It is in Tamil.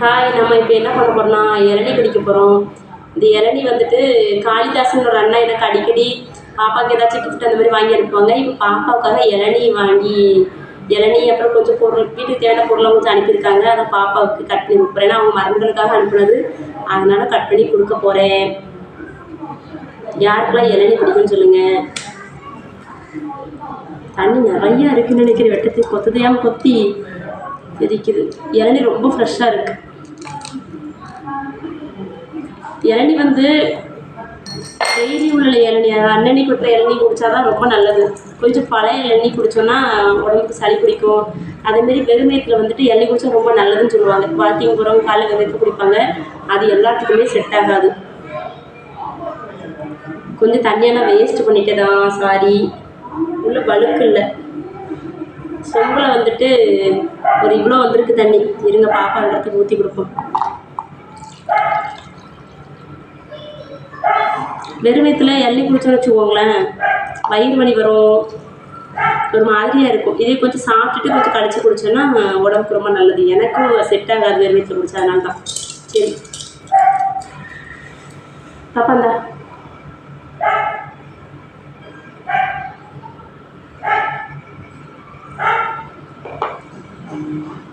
ஹாய் நம்ம இப்போ என்ன பண்ண போகிறோம்னா இளநீ குடிக்க போகிறோம் இந்த இளநீ வந்துட்டு காளிதாசன் ஒரு அண்ணா எனக்கு அடிக்கடி பாப்பாவுக்கு ஏதாச்சும் கிஃப்ட் அந்த மாதிரி வாங்கி அனுப்புவாங்க. இப்போ பாப்பாவுக்காக இளநீ வாங்கி இளநீ அப்புறம் கொஞ்சம் பொருள் வீட்டுக்கு தேவையான பொருளை கொஞ்சம் அனுப்பியிருக்காங்க. அதை பாப்பாவுக்கு கட் பண்ணி கொடுப்பேன் அவங்க மருந்துகளுக்காக அனுப்புனது. அதனால கட் பண்ணி கொடுக்க போகிறேன் யாருக்கெல்லாம் இளநீ பிடிக்கும்னு சொல்லுங்கள் தண்ணி நிறையா இருக்குன்னு நினைக்கிறேன். வெட்டத்துக்கு கொத்ததையாமல் கொத்தி எரிக்குது. இளநீ ரொம்ப ஃப்ரெஷ்ஷாக இருக்குது இளநீ வந்து டெய்லி உள்ள இளநி அன்னன்னி கொட்டுற இளநீ குடித்தா தான் ரொம்ப நல்லது. கொஞ்சம் பழைய இளநீ குடித்தோன்னா உடம்புக்கு சளி பிடிக்கும். அதேமாரி வெறுமயத்தில் வந்துட்டு இளநீ குடித்தா ரொம்ப நல்லதுன்னு சொல்லுவாங்க. வாக்கிங் போகிறவங்க காலைல வெறுத்து குடிப்பாங்க. அது எல்லாத்துக்குமே செட் ஆகாது. கொஞ்சம் தண்ணியெல்லாம் வேஸ்ட் பண்ணிட்டேதான் சாரி உள்ள பழுக்கு இல்லை. சொம்பில் வந்துட்டு ஒரு இவ்வளோ வந்திருக்கு தண்ணி. இருங்க பாப்பா இடத்துக்கு ஊற்றி கொடுப்போம். வெறும் வயிற்றுல எள்ளி குடிச்சோன்னு வச்சுக்கோங்களேன். வயிறு வலி வரும். ஒரு மாதிரியாக இருக்கும். இதே கொஞ்சம் சாப்பிட்டுட்டு கொஞ்சம் கடிச்சு குடிச்சோன்னா உடம்புக்கு ரொம்ப நல்லது. எனக்கும் செட் ஆகாது வெறும் வயிற்றுல குடிச்சா அதனால தான் சரி பாப்பாந்தா